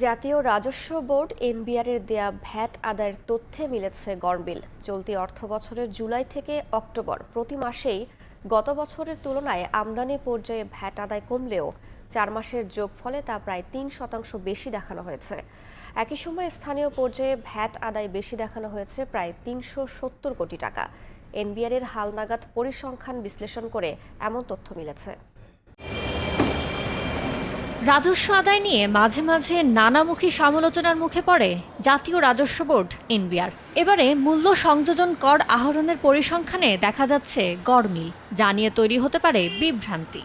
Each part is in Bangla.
জাতীয় রাজস্ব বোর্ড এনবিআর এর দেয়া ভ্যাট আদায়ের তথ্যে মিলেছে গড়মিল চলতি অর্থ বছরের জুলাই থেকে অক্টোবর প্রতি মাসেই গত বছরের তুলনায় আমদানি পর্যায়ে ভ্যাট আদায় কমলেও চার মাসের যোগফলে তা প্রায় তিন শতাংশ বেশি দেখানো হয়েছে। একই সময়ে স্থানীয় পর্যায়ে ভ্যাট আদায় বেশি দেখানো হয়েছে প্রায় তিনশো সত্তর কোটি টাকা। এনবিআর এর হালনাগাদ পরিসংখ্যান বিশ্লেষণ করে এমন তথ্য মিলেছে। রাজস্ব আদায় নিয়ে মাঝে মাঝে নানামুখী সমালোচনার মুখে পড়ে জাতীয় রাজস্ব বোর্ড, এনবিআর। এবারে মূল্য সংযোজন কর আহরণের পরিসংখ্যানে দেখা যাচ্ছে গড়মিল যা নিয়ে তৈরি হতে পারে বিভ্রান্তি।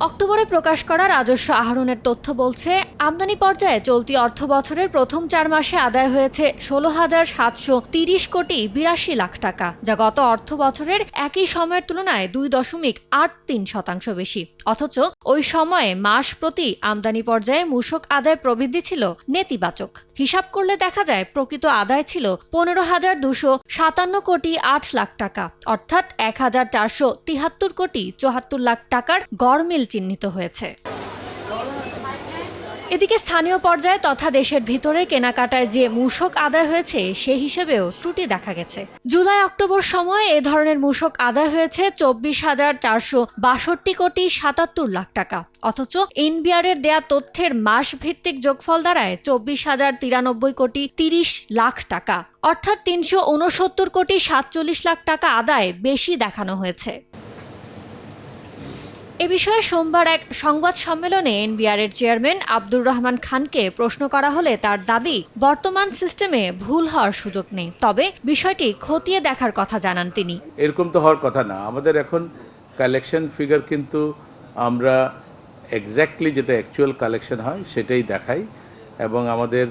অক্টোবরে প্রকাশ করা রাজস্ব আহরণের তথ্য বলছে, আমদানি পর্যায়ে চলতি অর্থ বছরের প্রথম চার মাসে আদায় হয়েছে ষোলো হাজার সাতশো তিরিশ কোটি বিরাশি লাখ টাকা, যা গত অর্থ বছরের একই সময়ের তুলনায় দুই দশমিক আট তিন শতাংশ বেশি। অথচ ওই সময়ে মাস প্রতি আমদানি পর্যায়ে মূসক আদায় প্রবৃদ্ধি ছিল নেতিবাচক। হিসাব করলে দেখা যায়, প্রকৃত আদায় ছিল পনেরো হাজার দুশো সাতান্ন কোটি আট লাখ টাকা, অর্থাৎ এক হাজার চারশো তিহাত্তর কোটি চুয়াত্তর লাখ টাকার গড়মিল চিহ্নিত হয়েছে। এদিকে স্থানীয় পর্যায়ে তথা দেশের ভিতরে কেনাকাটায় যে মূষক আদায় হয়েছে, সে হিসেবেও ত্রুটি দেখা গেছে। জুলাই, অক্টোবর সময় এ ধরনের মূষক আদায় হয়েছে চব্বিশ হাজার চারশো বাষট্টি কোটি সাতাত্তর লাখ টাকা। অথচ এনবিআর এর দেয়া তথ্যের মাস ভিত্তিক যোগফল দাঁড়ায় চব্বিশ হাজার তিরানব্বই কোটি তিরিশ লাখ টাকা। অর্থাৎ তিনশো উনসত্তর কোটি সাতচল্লিশ লাখ টাকা আদায় বেশি দেখানো হয়েছে। এ বিষয়ে সোমবার এক সংবাদ সম্মেলনে এনবিআর এর চেয়ারম্যান আব্দুর রহমান খানকে প্রশ্ন করা হলে তার দাবি, বর্তমান সিস্টেমে ভুল হওয়ার সুযোগ নেই। তবে বিষয়টি খতিয়ে দেখার কথা জানান তিনি। এরকম তো হওয়ার কথা না। আমাদের এখন কালেকশন ফিগার কিন্তু আমরা এক্স্যাক্টলি যেটা অ্যাকচুয়াল কালেকশন হয় সেটাই দেখাই এবং আমাদের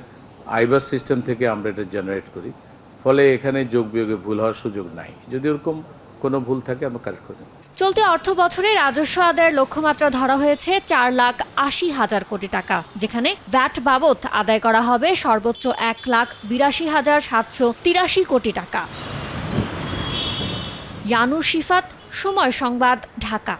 আইবাস সিস্টেম থেকে আমরা এটা জেনারেট করি। ফলে এখানে যোগ বিয়োগে ভুল হওয়ার সুযোগ নাই। যদি ওরকম কোনো ভুল থাকে আমরা কারেক্ট করি চলতি অর্থ বছরে রাজস্ব আদায়ের লক্ষ্যমাত্রা ধরা হয়েছে চার লাখ আশি হাজার কোটি টাকা, যেখানে ব্যাট বাবদ আদায় করা হবে সর্বোচ্চ এক লাখ বিরাশি হাজার সাতশো তিরাশি কোটি টাকা। ইয়ানুর শিফাত, সময় সংবাদ, ঢাকা।